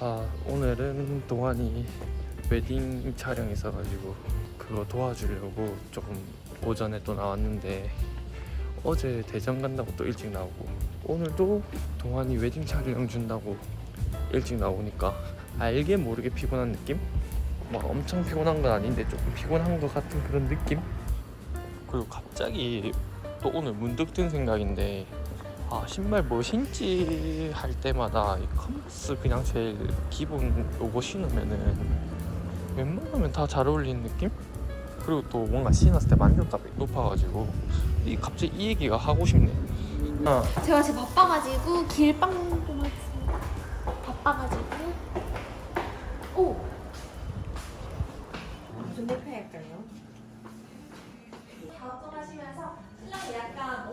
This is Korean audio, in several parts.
아 오늘은 동환이 웨딩 촬영 있어가지고 그거 도와주려고 조금 오전에 또 나왔는데 어제 대전 간다고 또 일찍 나오고 오늘도 동환이 웨딩 촬영 준다고 일찍 나오니까 알게 모르게 피곤한 느낌? 막 엄청 피곤한 건 아닌데 조금 피곤한 것 같은 그런 느낌? 그리고 갑자기 또 오늘 문득 든 생각인데 아 신발 뭐 신지 할 때마다 이 컨버스 그냥 제일 기본 요거 신으면은 웬만하면 다 잘 어울리는 느낌? 그리고 또 뭔가 신었을 때 만족감이 높아가지고 이 갑자기 이 얘기가 하고 싶네. 아 제가 지금 바빠가지고 길빵 좀 하겠습니다. 바빠가지고. 오. 무슨 대표 할까요? 작업하시면서 신랑이 약간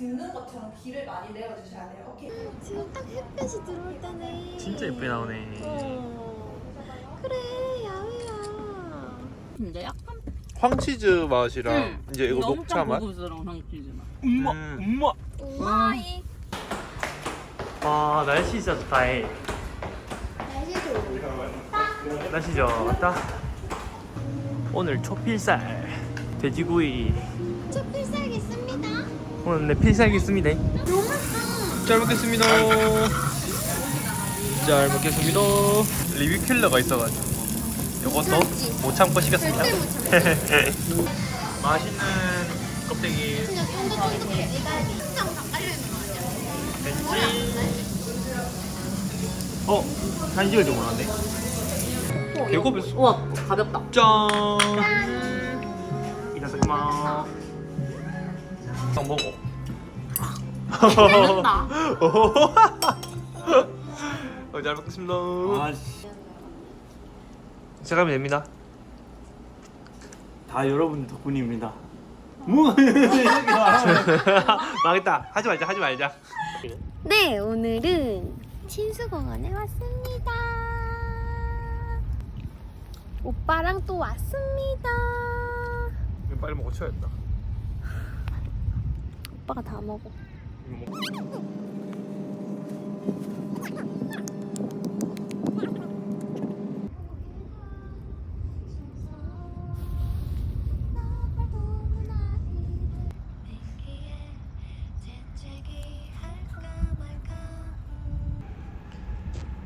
죽는 것처럼 길을 많이 내어주셔야 돼요. 오케이. 지금 딱 햇빛이 들어올 때네. 진짜 예쁘게 나오네. 어. 그래 야외야. 근데 약간 황치즈 맛이랑 응. 이제 이거 녹차 엄청 맛. 고급스러운 상치즈만. 엄마, 엄마. 우마이. 와 날씨 진짜 좋다. 해. 날씨도. 날씨 좋다. 오늘 초필살 돼지구이. 있습니다. 오늘 내 필살기 있습니다. 너무 맛있어. 잘 먹겠습니다. 잘 먹겠습니다. 리뷰 킬러가 있어가지고 이것도 못 참고 시켰습니다. 맛있는 껍데기 진짜 쫀득쫀득해. 이달기. 한장 다 깔려 있는 거 아니야? 왠지 어 한식을 좀 원한데. 배고팠어. 우와 가볍다. 짠. 이다사키마. 딱 먹어. 재밌다. 어, 잘 먹겠습니다. 아씨 시작하면 됩니다. 다 여러분 덕분입니다. 이렇게 말하면 망했다. 하지 말자. 하지 말자. 네, 오늘은 친수공원에 왔습니다. 오빠랑 또 왔습니다. 빨리 먹어 쳐야겠다. 오빠가 다 먹어.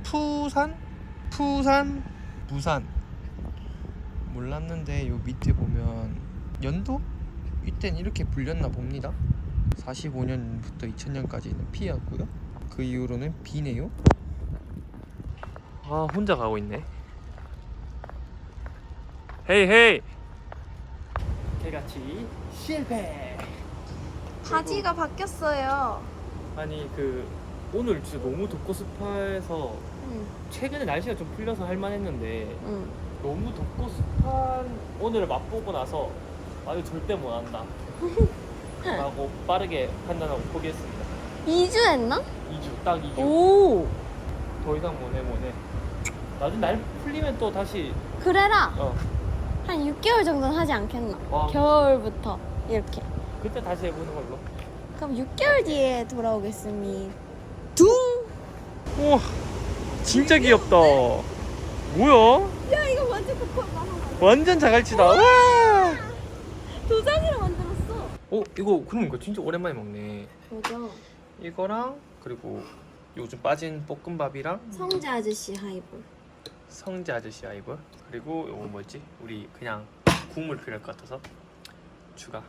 푸산? 푸산? 부산 몰랐는데 요 밑에 보면 연도? 이땐 이렇게 불렸나 봅니다 45년부터 2000년까지는 P였고요. 그 이후로는 B네요. 아 혼자 가고 있네. 헤이 헤이! 개같이 실패! 바지가 바뀌었어요. 아니 그 오늘 진짜 너무 덥고 습해서 응, 최근에 날씨가 좀 풀려서 할만했는데 응. 너무 덥고 습한 오늘을 맛보고 나서 아유 절대 못 한다 라고 빠르게 판단하고 포기했습니다 2주 했나? 2주 딱 2주 오, 더 이상 못해 못해 나중에 날 풀리면 또 다시 그래라. 어 한 6개월 정도는 하지 않겠나? 와. 겨울부터 이렇게. 그때 다시 해보는 걸로 그럼 6개월 뒤에 돌아오겠습니다. 둥! 우와 진짜 귀엽다 뭐야? 야, 이거 완전 코코아 완전 자갈치다 와 어. 어 이거 그럼 이거 진짜 오랜만에 먹네 맞아. 이거랑 그리고 요즘 빠진 볶음밥이랑 성재 아저씨 하이볼. 성재 아저씨 아이볼 그리고 요거 뭐지 우리 그냥 국물 필요할 것 같아서 추가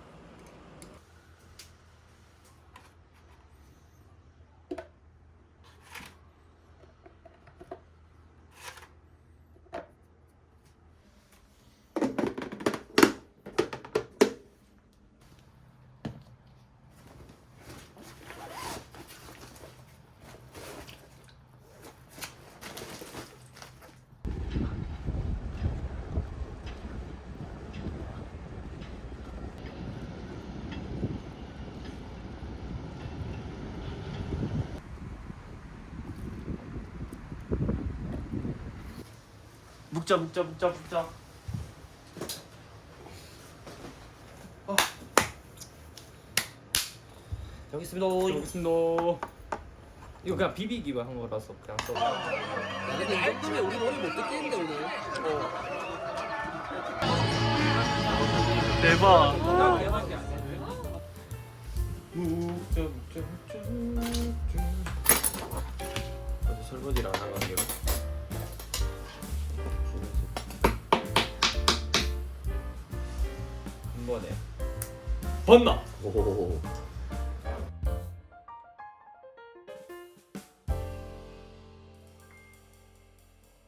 묵자 묵자 묵자 묵자 어. 여기 있습니다. 여기 있습니다. 이거 그냥 비비기로 한 거라서 그냥 써. 야 근데 이것 때문에 우리 머리 못 듣겠는데 오늘. 대박. 아직 설거지를 안 하거든 요. 한 번에 번나. 오호호호